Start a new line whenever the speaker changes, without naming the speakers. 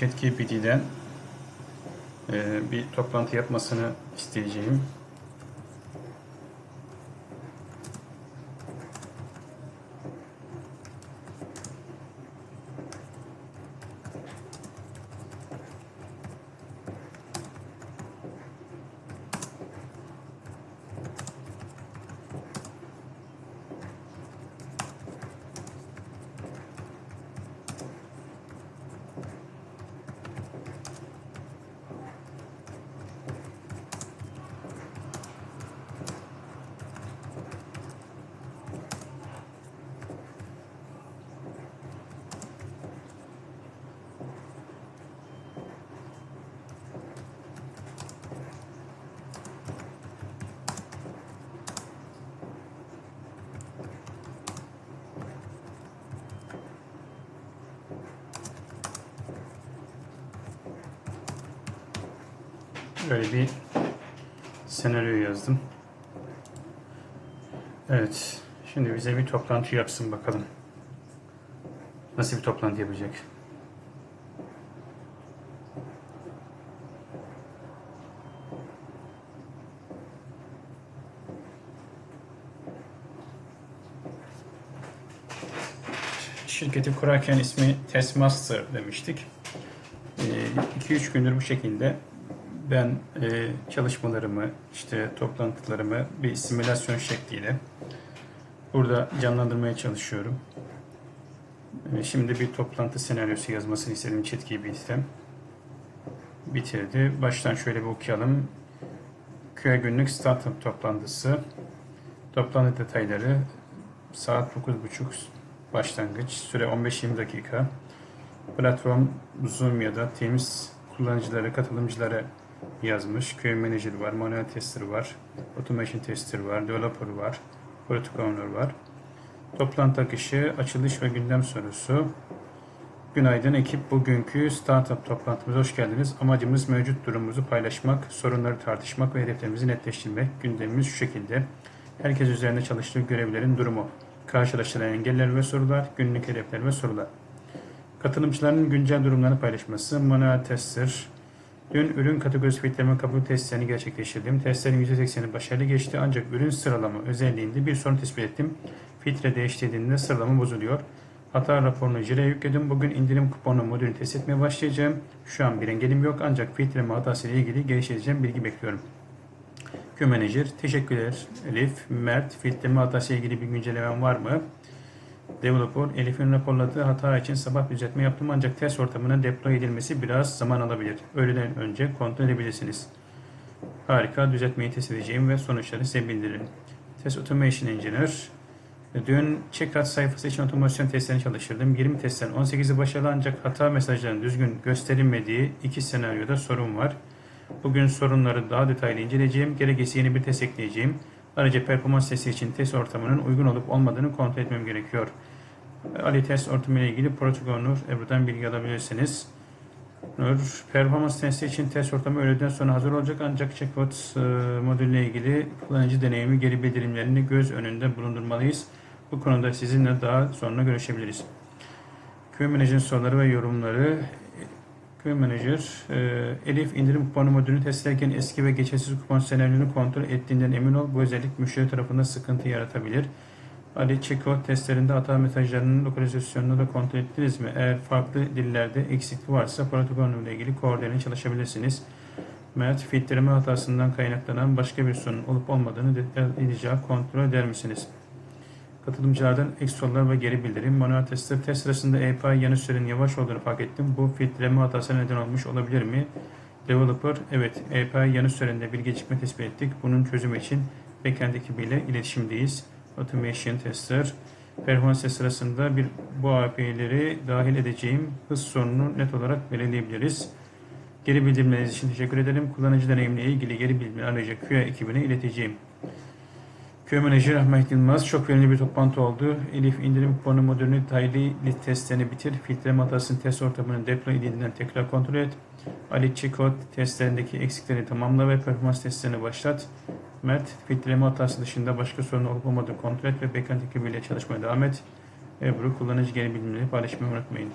ChatGPT'den e, bir toplantı yapmasını isteyeceğim. Böyle bir senaryo yazdım. Evet. Şimdi bize bir toplantı yapsın bakalım. Nasıl bir toplantı yapacak? Şirketi kurarken ismi Testmaster demiştik. 2-3 gündür bu şekilde ben e, çalışmalarımı, işte toplantılarımı bir simülasyon şekliyle burada canlandırmaya çalışıyorum. E, şimdi bir toplantı senaryosu yazmasını istedim ChatGPT'den. Bitirdi. Baştan şöyle bir okuyalım. Köy günlük startup toplantısı. Toplantı detayları saat 9.30 başlangıç. Süre 15-20 dakika. Platform Zoom ya da Teams kullanıcıları, katılımcıları yazmış. QA Manager var, manuel tester var, automation tester var, developer var, product owner var. Toplantı akışı, açılış ve gündem sorusu. Günaydın ekip. Bugünkü startup toplantımıza hoş geldiniz. Amacımız mevcut durumumuzu paylaşmak, sorunları tartışmak ve hedeflerimizi netleştirmek. Gündemimiz şu şekilde. Herkes üzerinde çalıştığı görevlerin durumu, karşılaşılan engeller ve sorular, günlük hedefler ve sorular. Katılımcıların güncel durumlarını paylaşması, manuel tester, Dün ürün kategorisi fitleme kabul testlerini gerçekleştirdim. Testlerin %80'i başarılı geçti ancak ürün sıralama özelliğinde bir sorun tespit ettim. Filtre değiştirdiğinde sıralama bozuluyor. Hata raporunu Jire'ye yükledim. Bugün indirim kuponu modülünü test etmeye başlayacağım. Şu an bir engelim yok ancak filtreme hatası ile ilgili geliştireceğim bilgi bekliyorum. Q Manager, teşekkürler Elif. Mert, filtreme hatası ile ilgili bir güncellemem var mı? Developer, Elif'in raporladığı hata için sabah düzeltme yaptım ancak test ortamına deploy edilmesi biraz zaman alabilir. Öğleden önce kontrol edebilirsiniz. Harika, düzeltmeyi test edeceğim ve sonuçları size bildiririm. Test Automation Engineer, Dün checkout sayfası için otomasyon testlerini çalıştırdım. 20 testten 18'i başarılı ancak hata mesajlarının düzgün gösterilmediği iki senaryoda sorun var. Bugün sorunları daha detaylı inceleyeceğim. Gerekirse yeni bir test ekleyeceğim. Ayrıca performans testi için test ortamının uygun olup olmadığını kontrol etmem gerekiyor. Ali test ortamı ile ilgili protokol Nur Ebru'dan bilgi alabilirsiniz. Nur, performans testi için test ortamı öğleden sonra hazır olacak ancak checkpoint e, modülüyle ilgili kullanıcı deneyimi geri bildirimlerini göz önünde bulundurmalıyız. Bu konuda sizinle daha sonra görüşebiliriz. Q Manager'ın soruları ve yorumları Q Manager, e, Elif indirim kuponu modülünü test ederken eski ve geçersiz kupon senaryolarını kontrol ettiğinden emin ol. Bu özellik müşteri tarafından sıkıntı yaratabilir. Ali Çeko testlerinde hata mesajlarının lokalizasyonunu da kontrol ettiniz mi? Eğer farklı dillerde eksiklik varsa protokol ile ilgili koordineli çalışabilirsiniz. Mert filtreleme hatasından kaynaklanan başka bir sorun olup olmadığını detaylıca kontrol eder misiniz? Katılımcılardan ek sorular ve geri bildirim. Manuel testler test sırasında API yanı sürenin yavaş olduğunu fark ettim. Bu filtreleme hatası neden olmuş olabilir mi? Developer, evet API yanı sürende bir gecikme tespit ettik. Bunun çözümü için backend ekibiyle iletişimdeyiz. Automation Tester. Performans test sırasında bir bu API'leri dahil edeceğim hız sorununu net olarak belirleyebiliriz. Geri bildirimleriniz için teşekkür ederim. Kullanıcı deneyimle ilgili geri bildirimleri ayrıca QA ekibine ileteceğim. QA Manager Ahmet Yılmaz çok verimli bir toplantı oldu. Elif indirim kuponu modülünü detaylı testlerini bitir. Filtreleme hatasının test ortamının deploy edildiğinden tekrar kontrol et. Ali Çikot testlerindeki eksikleri tamamla ve performans testlerini başlat. Mert, filtreleme hatası dışında başka sorun olup olmadığını kontrol et ve backend ekibiyle çalışmaya devam et. Ebru, kullanıcı geri bildirimleri paylaşmayı unutmayın.